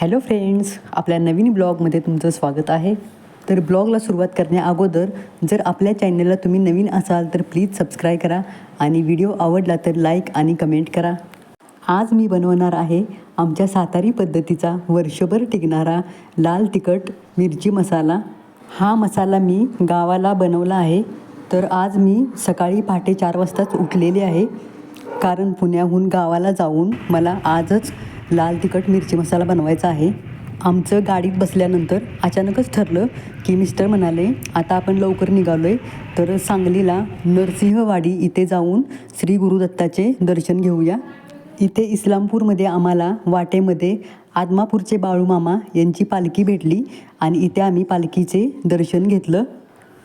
Hello friends आपल्या नवीन ब्लॉगमध्ये तुमचं स्वागत आहे. तर ब्लॉगला सुरुवात करण्याअगोदर जर आपल्या चॅनलला तुम्ही नवीन असाल तर प्लीज सबस्क्राईब करा आणि व्हिडिओ आवडला तर लाईक आणि कमेंट करा. आज मी बनवणार आहे आमच्या सातारी पद्धतीचा वर्षभर टिकणारा लाल तिखट मिरची मसाला. हा मसाला मी गावाला बनवला आहे. तर आज मी सकाळी पहाटे चार वाजताच उठलेले आहे. कारण पुण्याहून गावाला जाऊन मला आजच लाल तिखट मिरची मसाला बनवायचा आहे. आमचं गाडीत बसल्यानंतर अचानकच ठरलं की मिस्टर म्हणाले आता आपण लवकर निघालो आहे तर सांगलीला नरसिंहवाडी इथे जाऊन श्री गुरुदत्ताचे दर्शन घेऊया. इथे इस्लामपूरमध्ये आम्हाला वाटेमध्ये आदमापूरचे बाळूमामा यांची पालखी भेटली आणि इथे आम्ही पालखीचे दर्शन घेतलं.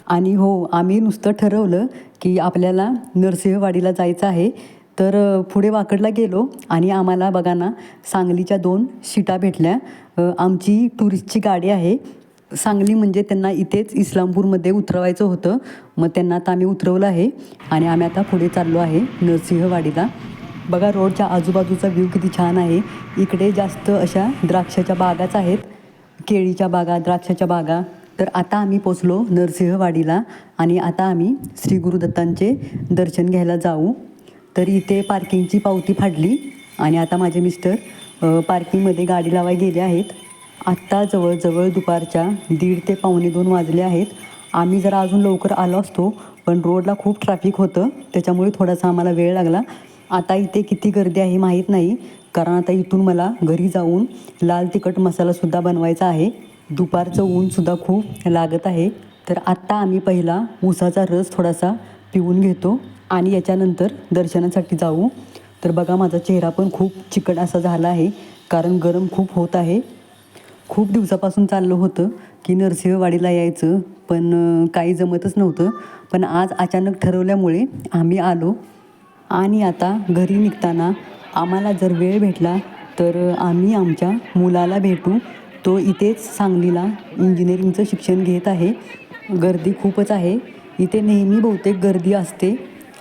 आणि हो आम्ही नुसतं ठरवलं की आपल्याला नरसिंहवाडीला जायचं आहे. तर पुढे वाकडला गेलो आणि आम्हाला बघा ना सांगलीच्या दोन शिटा भेटल्या. आमची टुरिस्टची गाडी आहे. सांगली म्हणजे त्यांना इथेच इस्लामपूरमध्ये उतरवायचं होतं. मग त्यांना आता आम्ही उतरवलं आहे आणि आम्ही आता पुढे चाललो आहे नरसिंहवाडीला. बघा रोडच्या आजूबाजूचा व्ह्यू किती छान आहे. इकडे जास्त अशा द्राक्षाच्या बागाच आहेत. केळीच्या बागा द्राक्षाच्या बागा. तर आता आम्ही पोचलो नरसिंहवाडीला आणि आता आम्ही श्री गुरुदत्तांचे दर्शन घ्यायला जाऊ. तर इथे पार्किंगची पावती फाडली आणि आता माझे मिस्टर पार्किंगमध्ये गाडी लावाय गेले आहेत. आत्ता जवळजवळ दुपारच्या दीड ते पावणे दोन वाजले आहेत. आम्ही जरा अजून लवकर आलो असतो पण रोडला खूप ट्रॅफिक होतं त्याच्यामुळे थोडासा आम्हाला वेळ लागला. आता इथे किती गर्दी आहे माहीत नाही कारण आता इथून मला घरी जाऊन लाल तिखट मसालासुद्धा बनवायचा आहे. दुपारचं ऊनसुद्धा खूप लागत आहे. तर आत्ता आम्ही पहिला ऊसाचा रस थोडासा पिऊन घेतो. आणि याच्यानंतर दर्शनासाठी जाऊ. तर बघा माझा चेहरा पण खूप चिकट असा झाला आहे. कारण गरम खूप होत आहे. खूप दिवसापासून चाललं होतं की नरसिंहवाडीला यायचं पण काही जमतच नव्हतं. पण आज अचानक ठरवल्यामुळे आम्ही आलो. आणि आता घरी निघताना आम्हाला जर वेळ भेटला तर आम्ही आमच्या मुलाला भेटू. तो इथेच सांगलीला इंजिनिअरिंगचं शिक्षण घेत आहे. गर्दी खूपच आहे. इथे नेहमी बहुतेक गर्दी असते.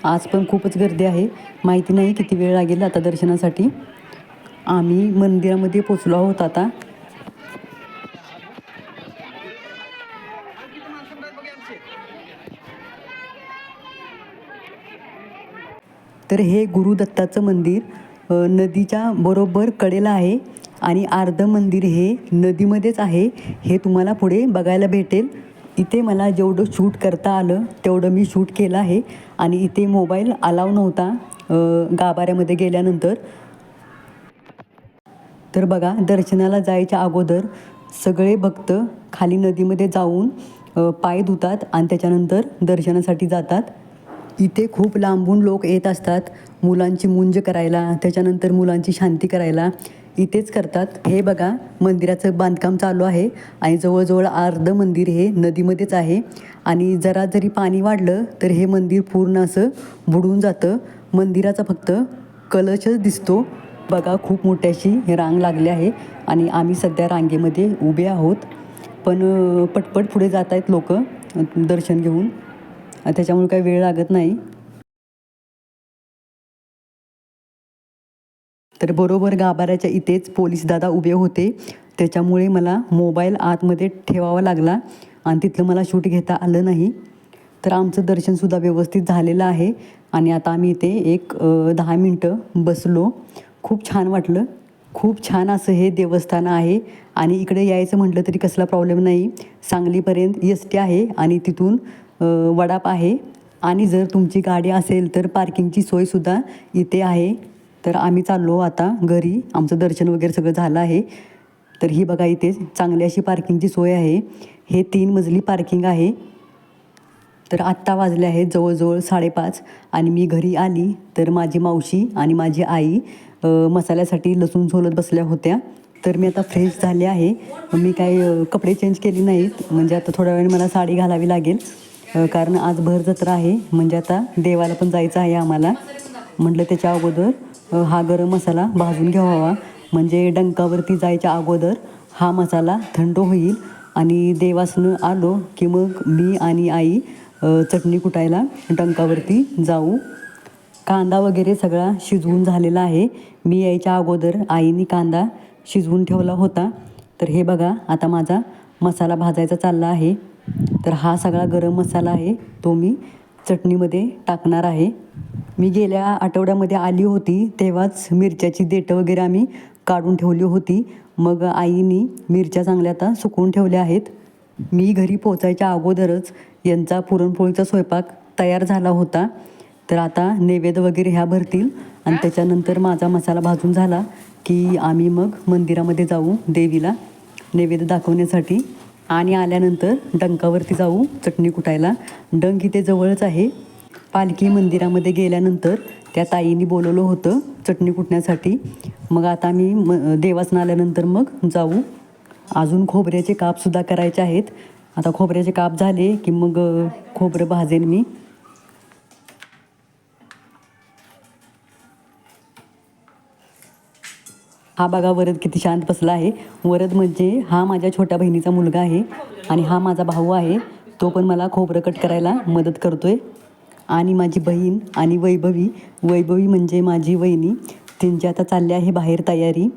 आज पण खूपच गर्दी आहे. माहिती नाही किती वेळ लागेल आता दर्शनासाठी. आम्ही मंदिरामध्ये पोचलो आहोत आता. तर हे गुरुदत्ताचं मंदिर नदीच्या बरोबर कडेला आहे आणि अर्ध मंदिर हे नदीमध्येच आहे. हे तुम्हाला पुढे बघायला भेटेल. इथे मला जेवढं शूट करता आलं तेवढं मी शूट केलं आहे. आणि इथे मोबाईल अलाव नव्हता गाभाऱ्यामध्ये गेल्यानंतर. तर बघा दर्शनाला जायच्या अगोदर सगळे भक्त खाली नदीमध्ये जाऊन पाय धुतात आणि त्याच्यानंतर दर्शनासाठी जातात. इथे खूप लांबून लोक येत असतात मुलांची मुंज करायला त्याच्यानंतर मुलांची शांती करायला. इथेच करतात. हे बघा मंदिराचं बांधकाम चालू आहे आणि जवळजवळ अर्ध मंदिर हे नदीमध्येच आहे. आणि जरा जरी पाणी वाढलं तर हे मंदिर पूर्ण असं बुडून जातं. मंदिराचा फक्त कलशच दिसतो. बघा खूप मोठ्याशी रांग लागली आहे आणि आम्ही सध्या रांगेमध्ये उभे आहोत. पण पटपट पुढे जात आहेत लोक दर्शन घेऊन. त्याच्यामुळे काही वेळ लागत नाही. तर बरोबर गाभाऱ्याच्या इथेच पोलीस दादा उभे होते. त्याच्यामुळे मला मोबाईल आतमध्ये ठेवावा लागला आणि तिथलं मला शूट घेता आलं नाही. तर आमचं दर्शनसुद्धा व्यवस्थित झालेलं आहे आणि आता आम्ही इथे एक दहा मिनटं बसलो. खूप छान वाटलं. खूप छान असं हे देवस्थान आहे आणि इकडे यायचं म्हटलं तरी कसला प्रॉब्लेम नाही. सांगलीपर्यंत एस टी आहे आणि तिथून वडाप आहे. आणि जर तुमची गाडी असेल तर पार्किंगची सोयसुद्धा इथे आहे. तर आम्ही चाललो आता घरी. आमचं दर्शन वगैरे सगळं झालं आहे. तर ही बघा इथे चांगली अशी पार्किंगची सोय आहे. हे तीन मजली पार्किंग आहे. तर आत्ता वाजले आहेत जवळजवळ साडेपाच आणि मी घरी आली. तर माझी मावशी आणि माझी आई मसाल्यासाठी लसूण झोलत बसल्या होत्या. तर मी आता फ्रेश झाले आहे. मी काही कपडे चेंज केले नाहीत. म्हणजे आता थोड्या वेळ मला साडी घालावी लागेल. कारण आज भर जत्रा आहे. म्हणजे आता देवाला पण जायचं आहे आम्हाला. म्हटलं त्याच्या अगोदर. हा गरम मसाला भाजून घ्यावा. म्हणजे डंकावरती जायच्या अगोदर हा मसाला थंड होईल आणि देवासनं आलो की मग मी आणि आई चटणी कुटायला डंकावरती जाऊ. कांदा वगैरे सगळा शिजवून झालेला आहे. मी यायच्या अगोदर आईने कांदा शिजवून ठेवला होता. तर हे बघा आता माझा मसाला भाजायचा चालला आहे. तर हा सगळा गरम मसाला आहे तो मी चटणीमध्ये टाकणार आहे. मी गेल्या आठवड्यामध्ये आली होती तेव्हाच मिरच्याची देठं वगैरे आम्ही काढून ठेवली होती. मग आईनी मिरच्या चांगल्या आता सुकवून ठेवल्या आहेत. मी घरी पोचायच्या अगोदरच यांचा पुरणपोळीचा स्वयंपाक तयार झाला होता. तर आता नैवेद्य वगैरे ह्या भरतील आणि त्याच्यानंतर माझा मसाला भाजून झाला की आम्ही मग मंदिरामध्ये जाऊ देवीला नैवेद्य दाखवण्यासाठी. आणि आल्यानंतर डंकावरती जाऊ चटणी कुटायला. डंक इथे जवळच आहे. पालखी मंदिरामध्ये गेल्यानंतर त्या ताईंनी बोलवलं होतं चटणी कुटण्यासाठी. मग आता मी म देवासनं आल्यानंतर मग जाऊ. अजून खोबऱ्याचे कापसुद्धा करायचे आहेत. आता खोबऱ्याचे काप झाले की मग खोबरं भाजेन मी. हा बघा वरद किती शांत बसला आहे. वरद म्हणजे हा माझ्या छोट्या बहिणीचा मुलगा आहे आणि हा माझा भाऊ आहे. तो पण मला खोबरं कट करायला मदत करतोय. आणि माझी बहीण आणि वैभवी. वैभवी म्हणजे माझी वहिनी. त्यांची आता चालली आहे बाहेर तयारी.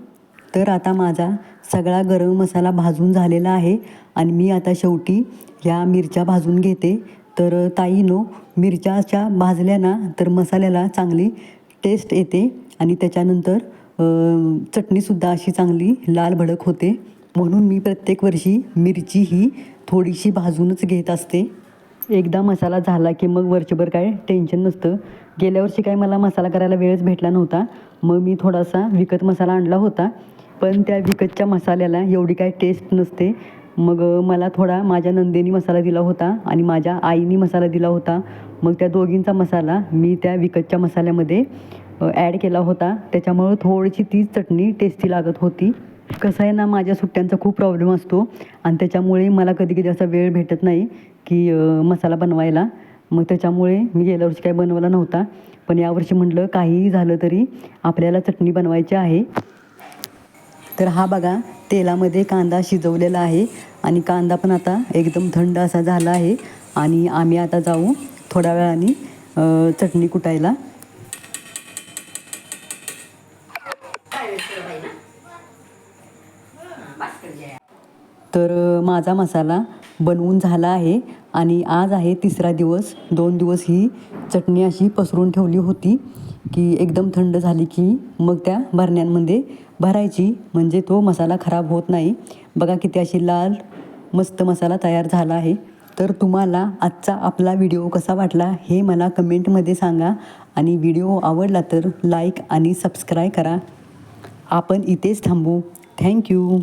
तर आता माझा सगळा गरम मसाला भाजून झालेला आहे आणि मी आता शेवटी ह्या मिरच्या भाजून घेते. तर ताईनो मिरच्याच्या भाजल्या ना तर मसाल्याला चांगली टेस्ट येते आणि त्याच्यानंतर चटणीसुद्धा अशी चांगली लाल भडक होते. म्हणून मी प्रत्येक वर्षी मिरची ही थोडीशी भाजूनच घेत असते. एकदा मसाला झाला की मग वर्षभर काय टेन्शन नसतं. गेल्या वर्षी काय मला मसाला करायला वेळच भेटला नव्हता. मग मी थोडासा विकत मसाला आणला होता. पण त्या विकतच्या मसाल्याला एवढी काय टेस्ट नसते. मग मला थोडा माझ्या नंदेनी मसाला दिला होता आणि माझ्या आईनी मसाला दिला होता. मग त्या दोघींचा मसाला मी त्या विकतच्या मसाल्यामध्ये ॲड केला होता. त्याच्यामुळं थोडीशी ती चटणी टेस्टी लागत होती. कसं आहे ना माझ्या सुट्ट्यांचा खूप प्रॉब्लेम असतो. आणि त्याच्यामुळे मला कधी कधी असा वेळ भेटत नाही की मसाला बनवायला. मग त्याच्यामुळे मी गेल्या वर्षी काही बनवला नव्हता. पण यावर्षी म्हटलं काहीही झालं तरी आपल्याला चटणी बनवायची आहे. तर हा बघा तेलामध्ये कांदा शिजवलेला आहे. आणि कांदा पण आता एकदम थंड असा झाला आहे. आणि आम्ही आता जाऊ थोड्या वेळाने चटणी कुटायला. तर माझा मसाला बनवून झाला आहे आणि आज आहे तिसरा दिवस. दोन दिवस ही चटणी अशी पसरून ठेवली होती की एकदम थंड झाली की मग त्या भरण्यांमध्ये भरायची. म्हणजे तो मसाला खराब होत नाही. बघा किती अशी लाल मस्त मसाला तयार झाला आहे. तर तुम्हाला आजचा आपला व्हिडिओ कसा वाटला हे मला कमेंटमध्ये सांगा आणि व्हिडिओ आवडला तर लाईक आणि सबस्क्राईब करा. आपण इथेच थांबू. थँक्यू.